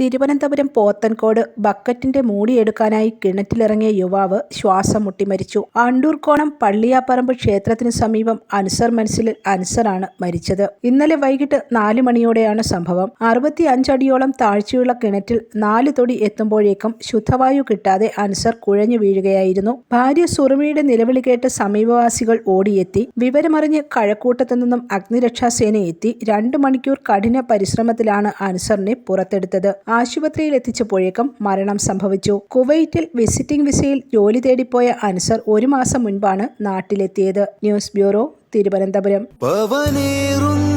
തിരുവനന്തപുരം പോത്തൻകോട് ബക്കറ്റിന്റെ മൂടിയെടുക്കാനായി കിണറ്റിലിറങ്ങിയ യുവാവ് ശ്വാസം മുട്ടി മരിച്ചു. അണ്ടൂർക്കോണം പള്ളിയാപ്പറമ്പ് ക്ഷേത്രത്തിന് സമീപം അൻസർ മനസ്സിലിൽ അൻസറാണ് മരിച്ചത്. ഇന്നലെ വൈകിട്ട് നാല് മണിയോടെയാണ് സംഭവം. അറുപത്തി അഞ്ചടിയോളം താഴ്ചയുള്ള കിണറ്റിൽ നാല് തൊടി എത്തുമ്പോഴേക്കും ശുദ്ധവായു കിട്ടാതെ അൻസർ കുഴഞ്ഞു വീഴുകയായിരുന്നു. ഭാര്യ സുറുമിയുടെ നിലവിളി കേട്ട് സമീപവാസികൾ ഓടിയെത്തി. വിവരമറിഞ്ഞ് കഴക്കൂട്ടത്തു നിന്നും അഗ്നിരക്ഷാസേന എത്തി രണ്ടു മണിക്കൂർ കഠിന പരിശ്രമത്തിലാണ് അൻസറിനെ പുറത്തെടുത്തത്. ആശുപത്രിയിൽ എത്തിച്ചപ്പോഴേക്കും മരണം സംഭവിച്ചു. കുവൈറ്റിൽ വിസിറ്റിംഗ് വിസയിൽ ജോലി തേടിപ്പോയ അൻസർ ഒരു മാസം മുൻപാണ് നാട്ടിലെത്തിയത്. News bureau Thiruvananthapuram. പവനേറുന്ന